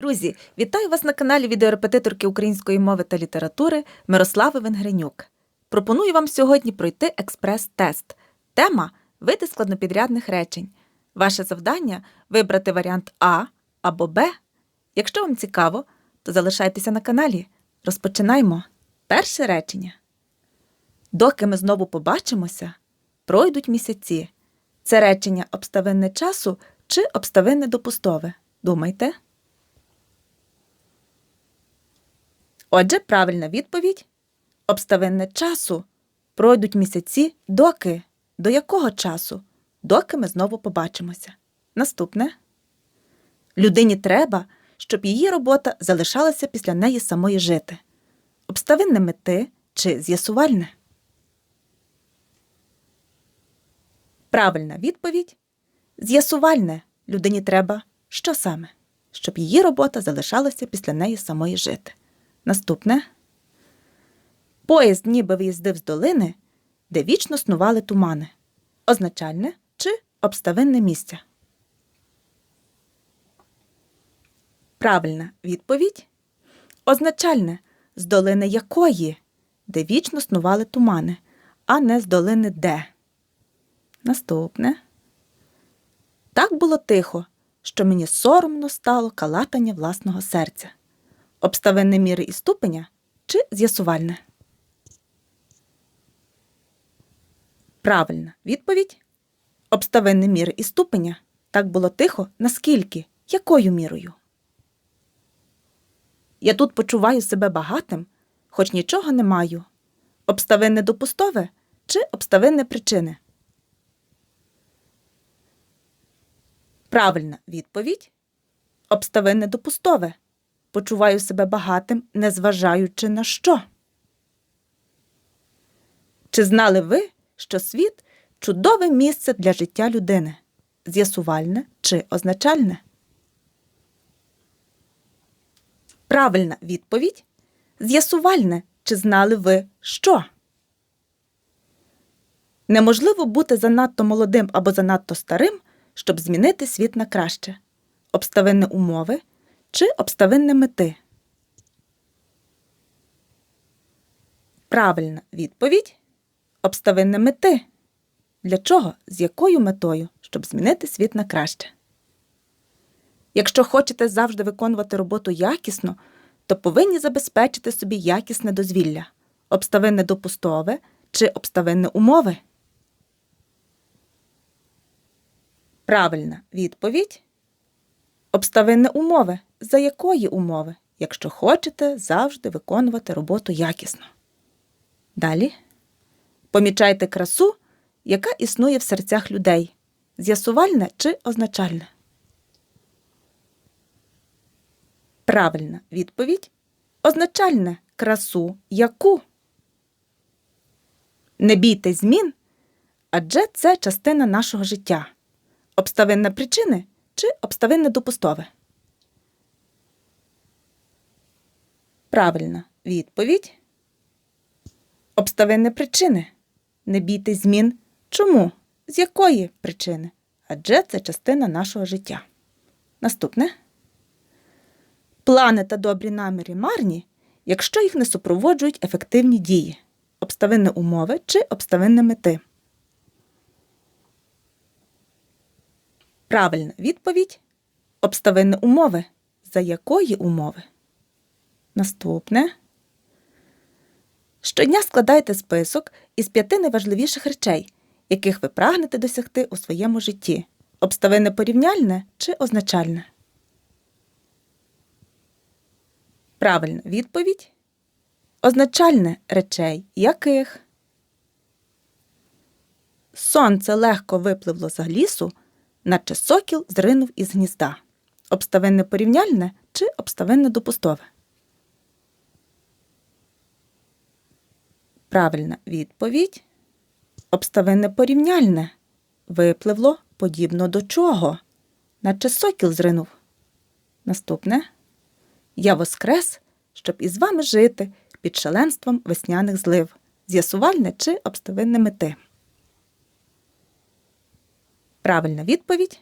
Друзі, вітаю вас на каналі відеорепетиторки української мови та літератури Мирослави Венгренюк. Пропоную вам сьогодні пройти експрес-тест. Тема види складнопідрядних речень. Ваше завдання вибрати варіант А або Б. Якщо вам цікаво, то залишайтеся на каналі. Розпочинаємо. Перше речення. Доки ми знову побачимося, пройдуть місяці. Це речення обставинне часу чи обставинне допустове? Думайте. Отже, правильна відповідь обставинне часу. Пройдуть місяці, доки. До якого часу? Доки ми знову побачимося. Наступне. Людині треба, щоб її робота залишалася після неї самої жити. Обставинне мети чи з'ясувальне? Правильна відповідь з'ясувальне. Людині треба що саме? Щоб її робота залишалася після неї самої жити. Наступне. Поїзд ніби виїздив з долини, де вічно снували тумани. Означальне чи обставинне місце. Правильна відповідь. Означальне з долини якої, де вічно снували тумани, а не з долини де. Наступне. Так було тихо, що мені соромно стало калатання власного серця. Обставинне міри і ступеня чи з'ясувальне? Правильна відповідь. Обставинне міри і ступеня. Так було тихо, наскільки? Якою мірою? Я тут почуваю себе багатим, хоч нічого не маю. Обставинне допустове чи обставинне причини? Правильна відповідь. Обставинне допустове. Почуваю себе багатим, незважаючи на що. Чи знали ви, що світ чудове місце для життя людини? З'ясувальне чи означальне? Правильна відповідь з'ясувальне, чи знали ви що? Неможливо бути занадто молодим або занадто старим, щоб змінити світ на краще. Обставинне умови чи обставинне мети. Правильна відповідь обставинне мети. Для чого? З якою метою, щоб змінити світ на краще. Якщо хочете завжди виконувати роботу якісно, то повинні забезпечити собі якісне дозвілля, обставинне допустове чи обставинне умови. Правильна відповідь обставинне умови. За якої умови, якщо хочете завжди виконувати роботу якісно. Далі помічайте красу, яка існує в серцях людей. З'ясувальне чи означальне? Правильна відповідь означальне красу яку. Не бійте змін, адже це частина нашого життя. Обставинне причини чи обставинне допустове? Правильна відповідь. Обставинне причини. Не бійте змін. Чому? З якої причини? Адже це частина нашого життя. Наступне. Плани та добрі наміри марні, якщо їх не супроводжують ефективні дії, обставинне умови чи обставинне мети. Правильна відповідь обставинне умови. За якої умови? Наступне. Щодня складайте список із п'яти найважливіших речей, яких ви прагнете досягти у своєму житті. Обставинне порівняльне чи означальне? Правильна відповідь. Означальне речей яких. Сонце легко випливло з лісу, наче сокіл зринув із гнізда. Обставинне порівняльне чи обставинне допустове? Правильна відповідь. Обставинне порівняльне. Випливло подібно до чого? Наче сокіл зринув. Наступне. Я воскрес, щоб із вами жити під шаленством весняних злив. З'ясувальне чи обставинне мети. Правильна відповідь.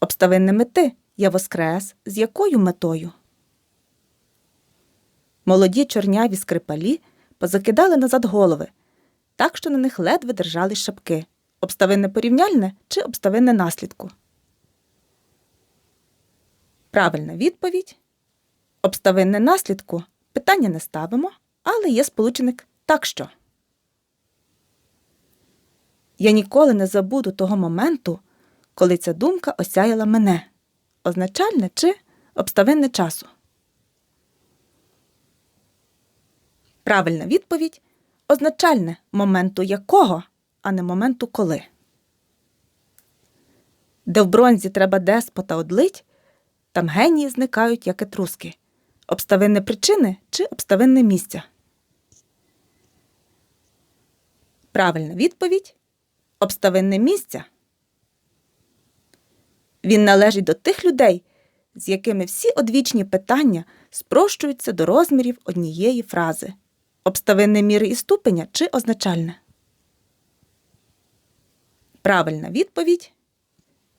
Обставинне мети Я воскрес з якою метою? Молоді чорняві скрипалі позакидали назад голови, так що на них ледве держались шапки. Обставинне порівняльне чи обставинне наслідку? Правильна відповідь. Обставинне наслідку питання не ставимо, але є сполученик так що. Я ніколи не забуду того моменту, коли ця думка осяяла мене. Означальне чи обставинне часу. Правильна відповідь означальне моменту якого, а не моменту коли. Де в бронзі треба деспота одлить, там генії зникають, як етруски. Обставинне причини чи обставинне місця. Правильна відповідь обставинне місця. Він належить до тих людей, з якими всі одвічні питання спрощуються до розмірів однієї фрази. Обставинне міри і ступеня чи означальне. Правильна відповідь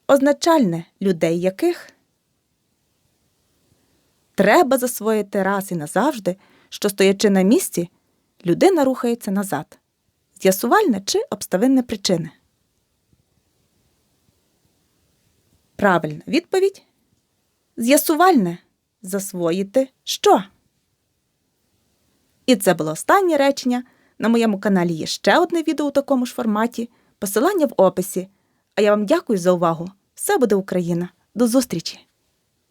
означальне людей яких треба засвоїти раз і назавжди, що стоячи на місці, людина рухається назад. З'ясувальне чи обставинне причини. Правильна відповідь з'ясувальне засвоїти що. І це було останнє речення. На моєму каналі є ще одне відео у такому ж форматі. Посилання в описі. А я вам дякую за увагу. Все буде Україна. До зустрічі!